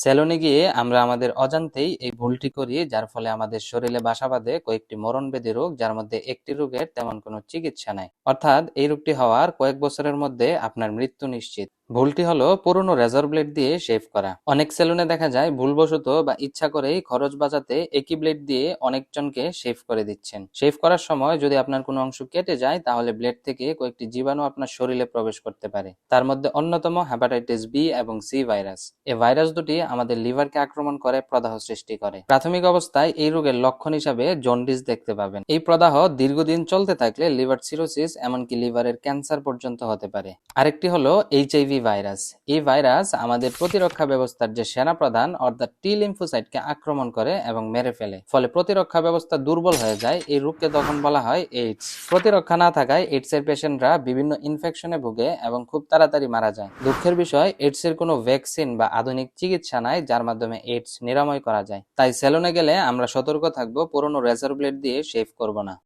সেলুনে গিয়ে আমরা আমাদের অজান্তেই এই ভুলটি করি যার ফলে আমাদের শরীরে বাসা বাঁধে কয়েকটি মরণবেদী রোগ, যার মধ্যে একটি রোগের তেমন কোনো চিকিৎসা নাই। অর্থাৎ এই রোগটি হওয়ার কয়েক বছরের মধ্যে আপনার মৃত্যু নিশ্চিত। ভুলটি হলো পুরনো রেজর ব্লেড দিয়ে শেভ করা। অনেক সেলুনে দেখা যায় ভুলবশত বা ইচ্ছা করেই খরচ বাঁচাতে একই ব্লেড দিয়ে অনেকজনকে শেভ করে দিচ্ছেন। শেভ করার সময় যদি আপনার কোনো অংশ কেটে যায়, তাহলে ব্লেড থেকে কয়েকটি জীবাণু আপনার শরীরে প্রবেশ করতে পারে। তার মধ্যে অন্যতম হ্যাপাটাইটিস বি এবং সি ভাইরাস এই ভাইরাস দুটি আমাদের লিভারকে আক্রমণ করে, প্রদাহ সৃষ্টি করে। প্রাথমিক অবস্থায় এই রোগের লক্ষণ হিসাবে জন্ডিস দেখতে পাবেন। এই প্রদাহ দীর্ঘদিন চলতে থাকলে লিভার সিরোসিস এমনকি লিভারের ক্যান্সার পর্যন্ত হতে পারে। আরেকটি হলো এইচআইভি ভাইরাস এই ভাইরাস আমাদের প্রতিরক্ষা ব্যবস্থার যে সেনাপ্রধান অর্থাৎ টি লিম্ফোসাইটকে আক্রমণ করে এবং মেরে ফেলে। ফলে প্রতিরক্ষা ব্যবস্থা দুর্বল হয়ে যায়। এই রোগকে তখন বলা হয় এইডস প্রতিরক্ষা না থাকায় এইডস এর পেশেন্টরা বিভিন্ন ইনফেকশনে ভুগে এবং খুব তাড়াতাড়ি মারা যায়। দুঃখের বিষয় এইডস এর কোনো ভ্যাকসিন বা আধুনিক চিকিৎসা নাই, যার মাধ্যমে এইডস নিরাময় করা যায়। তাই সেলুনে গেলে আমরা সতর্ক থাকব, পুরনো রেজার ব্লেড দিয়ে শেভ করব না।